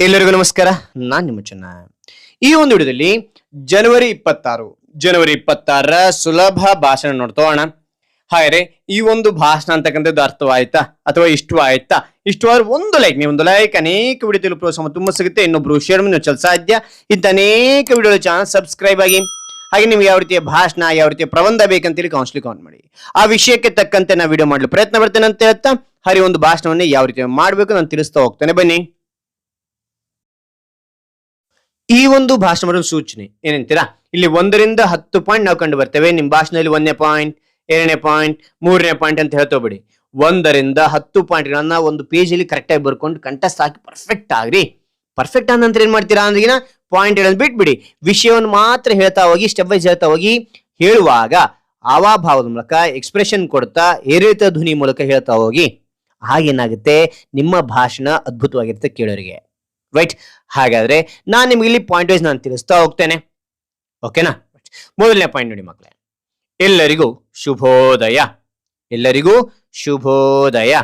ಎಲ್ಲರಿಗೂ ನಮಸ್ಕಾರ. ನಾನ್ ನಿಮ್ಮ ಚೆನ್ನ. ಈ ಒಂದು ವಿಡಿಯೋದಲ್ಲಿ ಜನವರಿ ಇಪ್ಪತ್ತಾರು. ಜನವರಿ ಇಪ್ಪತ್ತಾರರ ಸುಲಭ ಭಾಷಣ ನೋಡ್ತೋಣ ಹಾಗಾದ್ರೆ ಈ ಒಂದು ಭಾಷಣ ಅಂತಕ್ಕಂಥದ್ದು ಅರ್ಥವಾಯ್ತಾ? ಅಥವಾ ಇಷ್ಟವಾಯ್ತಾ ಇಷ್ಟವಾದ್ರೆ ಒಂದು ಲೈಕ್ ನೀವು ಒಂದು ಲೈಕ್ ಅನೇಕ ವಿಡಿಯೋ ಪ್ರೋತ್ಸಾಹ ತುಂಬ ಸಿಗುತ್ತೆ. ಇನ್ನೊಬ್ರು ಶೇರ್ ಚಲ ಸಾಧ್ಯ ಇಂಥ ಅನೇಕ ವಿಡಿಯೋ ಚಾನಲ್ ಸಬ್ಸ್ಕ್ರೈಬ್ ಆಗಿ. ಹಾಗೆ ನಿಮ್ಗೆ ಯಾವ ರೀತಿಯ ಭಾಷಣ, ಯಾವ ರೀತಿಯ ಪ್ರಬಂಧ ಬೇಕಂತೇಳಿ ಕೌನ್ಸಿಲಿ ಕೌಂಟ್ ಮಾಡಿ. ಆ ವಿಷಯಕ್ಕೆ ತಕ್ಕಂತೆ ನಾ ವಿಡಿಯೋ ಮಾಡಲು ಪ್ರಯತ್ನ ಬರ್ತೇನೆ ಅಂತ ಹೇಳ್ತಾ ಹರಿ ಒಂದು ಭಾಷಣವನ್ನೇ ಯಾವ ರೀತಿ ಮಾಡಬೇಕು ನಾನು ತಿಳಿಸ್ತಾ ಹೋಗ್ತೇನೆ. ಬನ್ನಿ. ಈ ಒಂದು ಭಾಷಣ ಮಾಡುವ ಸೂಚನೆ ಏನಂತೀರಾ? ಇಲ್ಲಿ ಒಂದರಿಂದ ಹತ್ತು ಪಾಯಿಂಟ್ ನಾವು ಕಂಡು ಬರ್ತೇವೆ. ನಿಮ್ಮ ಭಾಷಣದಲ್ಲಿ ಒಂದನೇ ಪಾಯಿಂಟ್ ಎರಡನೇ ಪಾಯಿಂಟ್ ಮೂರನೇ ಪಾಯಿಂಟ್ ಅಂತ ಹೇಳ್ತೋಬಿಡಿ ಒಂದರಿಂದ ಹತ್ತು ಪಾಯಿಂಟ್ಗಳನ್ನ ಒಂದು ಪೇಜಲ್ಲಿ ಕರೆಕ್ಟಾಗಿ ಬರ್ಕೊಂಡು ಕಂಟೆಸ್ಟ್ ಹಾಕಿ ಪರ್ಫೆಕ್ಟ್ ಆಗ್ರಿ. ಪರ್ಫೆಕ್ಟ್ ನಂತರ ಏನ್ ಮಾಡ್ತೀರಾ ಅಂದ್ರೆ ಪಾಯಿಂಟ್ ಹೇಳೋದು ಬಿಟ್ಬಿಡಿ. ವಿಷಯವನ್ನು ಮಾತ್ರ ಹೇಳ್ತಾ ಹೋಗಿ ಸ್ಟೆಪ್ ವೈಸ್ ಹೇಳ್ತಾ ಹೋಗಿ ಹೇಳುವಾಗ ಹಾವಾಭಾವದ ಮೂಲಕ ಎಕ್ಸ್ಪ್ರೆಷನ್ ಕೊಡ್ತಾ, ಏರಿಳಿತ ಧ್ವನಿ ಮೂಲಕ ಹೇಳ್ತಾ ಹೋಗಿ, ಹಾಗೇನಾಗುತ್ತೆ? ನಿಮ್ಮ ಭಾಷಣ ಅದ್ಭುತವಾಗಿರುತ್ತೆ ಕೇಳೋರಿಗೆ. ರೈಟ್ ಹಾಗಾದ್ರೆ ನಾನು ನಿಮ್ಗೆ ಇಲ್ಲಿ ಪಾಯಿಂಟ್ ವೈಸ್ ನಾನು ತಿಳಿಸ್ತಾ ಹೋಗ್ತೇನೆ. ಓಕೆನಾ ಮೊದಲನೇ ಪಾಯಿಂಟ್ ನೋಡಿ ಮಕ್ಕಳೇ ಎಲ್ಲರಿಗೂ ಶುಭೋದಯ. ಎಲ್ಲರಿಗೂ ಶುಭೋದಯ.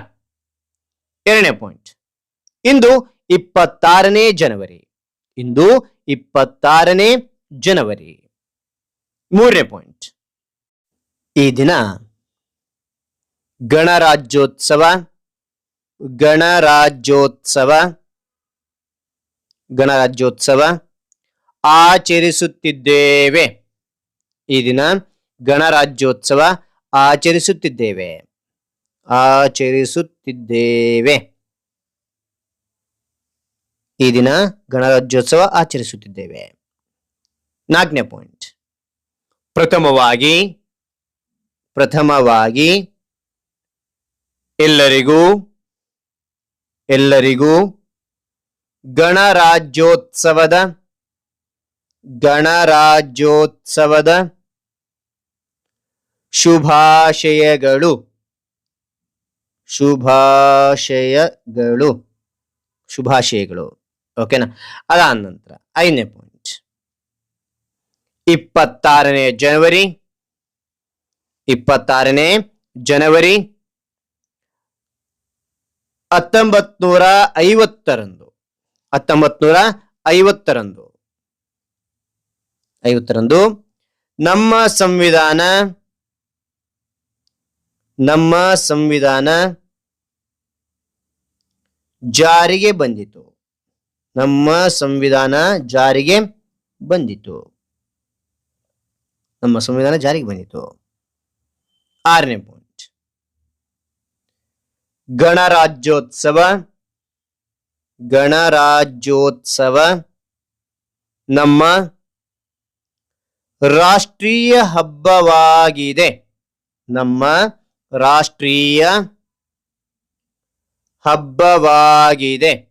ಎರಡನೇ ಪಾಯಿಂಟ್ ಇಂದು ಇಪ್ಪತ್ತಾರನೇ ಜನವರಿ. ಇಂದು ಇಪ್ಪತ್ತಾರನೇ ಜನವರಿ. ಮೂರನೇ ಪಾಯಿಂಟ್ ಈ ದಿನ ಗಣರಾಜ್ಯೋತ್ಸವ ಗಣರಾಜ್ಯೋತ್ಸವ. ಗಣರಾಜ್ಯೋತ್ಸವ ಆಚರಿಸುತ್ತಿದ್ದೇವೆ. ಈ ದಿನ ಗಣರಾಜ್ಯೋತ್ಸವ ಆಚರಿಸುತ್ತಿದ್ದೇವೆ. ಆಚರಿಸುತ್ತಿದ್ದೇವೆ. ಈ ದಿನ ಗಣರಾಜ್ಯೋತ್ಸವ ಆಚರಿಸುತ್ತಿದ್ದೇವೆ. ನಾಲ್ಕನೇ ಪಾಯಿಂಟ್. ಪ್ರಥಮವಾಗಿ ಪ್ರಥಮವಾಗಿ ಎಲ್ಲರಿಗೂ ಎಲ್ಲರಿಗೂ ಗಣರಾಜ್ಯೋತ್ಸವದ ಗಣರಾಜ್ಯೋತ್ಸವದ ಶುಭಾಶಯಗಳು ಶುಭಾಶಯಗಳು ಶುಭಾಶಯಗಳು. ಓಕೆನಾ ಅದಾದ ನಂತರ ಐದನೇ ಪಾಯಿಂಟ್ ಇಪ್ಪತ್ತಾರನೇ ಜನವರಿ ಇಪ್ಪತ್ತಾರನೇ ಜನವರಿ ಹತ್ತೊಂಬತ್ ನೂರ ಐವತ್ತರಂದು. ಹತ್ತೊಂಬತ್ ನೂರ ಐವತ್ತರಂದು ಐವತ್ತರಂದು ನಮ್ಮ ಸಂವಿಧಾನ ನಮ್ಮ ಸಂವಿಧಾನ ಜಾರಿಗೆ ಬಂದಿತು. ನಮ್ಮ ಸಂವಿಧಾನ ಜಾರಿಗೆ ಬಂದಿತು. ನಮ್ಮ ಸಂವಿಧಾನ ಜಾರಿಗೆ ಬಂದಿತು. ಆರನೇ ಪಾಯಿಂಟ್ ಗಣರಾಜ್ಯೋತ್ಸವ ಗಣರಾಜ್ಯೋತ್ಸವ ನಮ್ಮ ರಾಷ್ಟ್ರೀಯ ಹಬ್ಬವಾಗಿದೆ. ನಮ್ಮ ರಾಷ್ಟ್ರೀಯ ಹಬ್ಬವಾಗಿದೆ.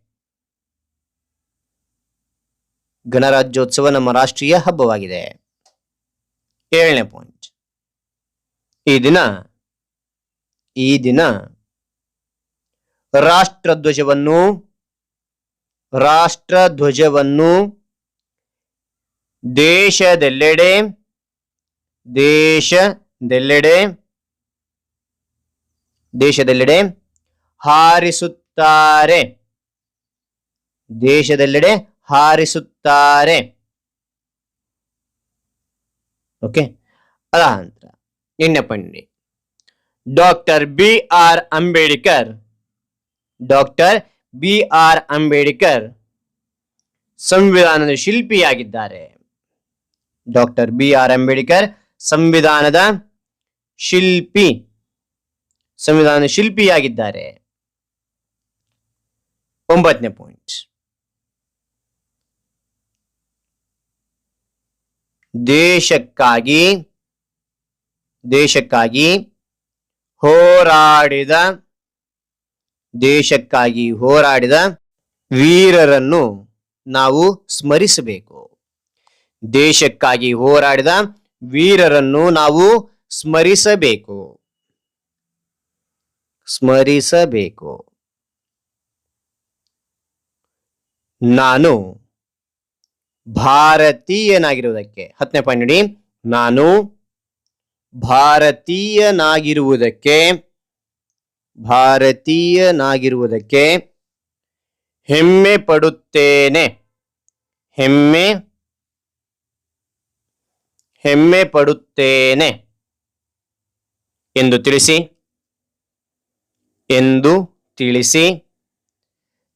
ಗಣರಾಜ್ಯೋತ್ಸವ ನಮ್ಮ ರಾಷ್ಟ್ರೀಯ ಹಬ್ಬವಾಗಿದೆ. ಏಳನೇ ಪಾಯಿಂಟ್. ಈ ದಿನ ಈ ದಿನ ರಾಷ್ಟ್ರಧ್ವಜವನ್ನು ರಾಷ್ಟ್ರಧ್ವಜವನ್ನು ದೇಶದೆಲ್ಲೆಡೆ ದೇಶದೆಲ್ಲೆಡೆ ದೇಶದೆಲ್ಲೆಡೆ ಹಾರಿಸುತ್ತಾರೆ. ದೇಶದೆಲ್ಲೆಡೆ ಹಾರಿಸುತ್ತಾರೆ. ಓಕೆ? ಅದ ನಂತರ ಎಣ್ಣೆ ಪಂಡಿ doctor B R Ambedkar, doctor B R Ambedkar ಸಂವಿಧಾನದ ಶಿಲ್ಪಿಯಾಗಿದ್ದಾರೆ. ಡಾಕ್ಟರ್ ಬಿ ಆರ್ ಅಂಬೇಡ್ಕರ್ ಸಂವಿಧಾನದ ಶಿಲ್ಪಿ ಸಂವಿಧಾನ ಶಿಲ್ಪಿಯಾಗಿದ್ದಾರೆ. ಒಂಬತ್ತನೇ ಪಾಯಿಂಟ್. ದೇಶಕ್ಕಾಗಿ ದೇಶಕ್ಕಾಗಿ ಹೋರಾಡಿದ ದೇಶಕ್ಕಾಗಿ ಹೋರಾಡಿದ ವೀರರನ್ನು ನಾವು ಸ್ಮರಿಸಬೇಕು. ದೇಶಕ್ಕಾಗಿ ಹೋರಾಡಿದ ವೀರರನ್ನು ನಾವು ಸ್ಮರಿಸಬೇಕು. ಸ್ಮರಿಸಬೇಕು. ನಾನು ಭಾರತೀಯನಾಗಿರುವುದಕ್ಕೆ, ಹತ್ತನೇ ಪಾಯಿಂಟ್ ನಾನು ಭಾರತೀಯನಾಗಿರುವುದಕ್ಕೆ ಭಾರತೀಯನಾಗಿರುವುದಕ್ಕೆ ಹೆಮ್ಮೆ ಪಡುತ್ತೇನೆ. ಹೆಮ್ಮೆ ಹೆಮ್ಮೆ ಪಡುತ್ತೇನೆ ಎಂದು ತಿಳಿಸಿ ಎಂದು ತಿಳಿಸಿ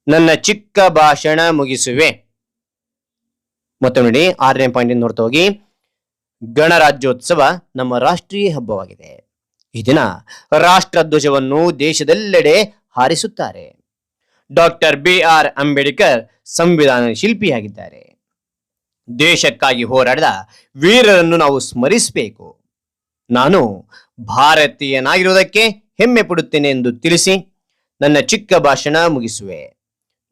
ನನ್ನ ಚಿಕ್ಕ ಭಾಷಣ ಮುಗಿಸುವೆ. ಮತ್ತೆ ನೋಡಿ ಆರನೇ ಪಾಯಿಂಟ್ ನೋಡ್ತಾ ಹೋಗಿ, ಗಣರಾಜ್ಯೋತ್ಸವ ನಮ್ಮ ರಾಷ್ಟ್ರೀಯ ಹಬ್ಬವಾಗಿದೆ. ಈ ದಿನ ರಾಷ್ಟ್ರ ಧ್ವಜವನ್ನು ದೇಶದೆಲ್ಲೆಡೆ ಹಾರಿಸುತ್ತಾರೆ. ಡಾಕ್ಟರ್ ಬಿ ಆರ್ ಅಂಬೇಡ್ಕರ್ ಸಂವಿಧಾನ ಶಿಲ್ಪಿಯಾಗಿದ್ದಾರೆ. ದೇಶಕ್ಕಾಗಿ ಹೋರಾಡಿದ ವೀರರನ್ನು ನಾವು ಸ್ಮರಿಸಬೇಕು. ನಾನು ಭಾರತೀಯನಾಗಿರುವುದಕ್ಕೆ ಹೆಮ್ಮೆ ಪಡುತ್ತೇನೆ ಎಂದು ತಿಳಿಸಿ ನನ್ನ ಚಿಕ್ಕ ಭಾಷಣ ಮುಗಿಸುವೆ.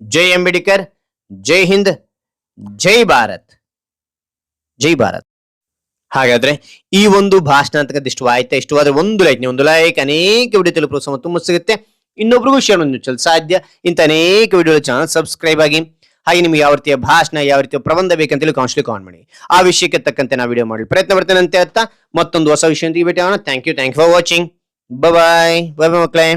ಜೈ ಅಂಬೇಡ್ಕರ್, ಜೈ ಹಿಂದ್, ಜೈ ಭಾರತ್ ಜೈ ಭಾರತ್. ಹಾಗಾದ್ರೆ ಈ ಒಂದು ಭಾಷಣ ಅಂತಕ್ಕಂಥ ಇಷ್ಟವಾಯ್ತಾ? ಇಷ್ಟವಾದ್ರೆ ಒಂದು ಲೈಕ್ ನೀವು ಒಂದು ಲೈಕ್ ಅನೇಕ ವಿಡಿಯೋ ತಲುಪಲು ಪ್ರೋತ್ಸಾಹ ತುಂಬ ಸಿಗುತ್ತೆ. ಇನ್ನೊಬ್ರಿಗೂ ಶೇರ್ ಒಂದು ಸಾಧ್ಯ. ಇಂಥ ಅನೇಕ ವಿಡಿಯೋ ಚಾನಲ್ ಸಬ್ಸ್ಕ್ರೈಬ್ ಆಗಿ, ಹಾಗೆ ನಿಮ್ಗೆ ಯಾವ ರೀತಿಯ ಭಾಷಣ, ಯಾವ ರೀತಿಯ ಪ್ರಬಂಧ ಬೇಕಂತೇಳಿ ಕಾನ್ಸ್ಟ್ಲಿ ಕಾನ್ ಮಾಡಿ. ಆ ವಿಷಯಕ್ಕೆ ತಕ್ಕಂತೆ ನಾವು ವಿಡಿಯೋ ಮಾಡಲು ಪ್ರಯತ್ನ ಪಡ್ತೇನೆ ಅಂತ ಹೇಳ್ತಾ ಮತ್ತೊಂದು ಹೊಸ ವಿಷಯ ಭೇಟಿ ಆಗೋಣ. Thank you thank you for watching bye bye ಮಕ್ಕಳೇ.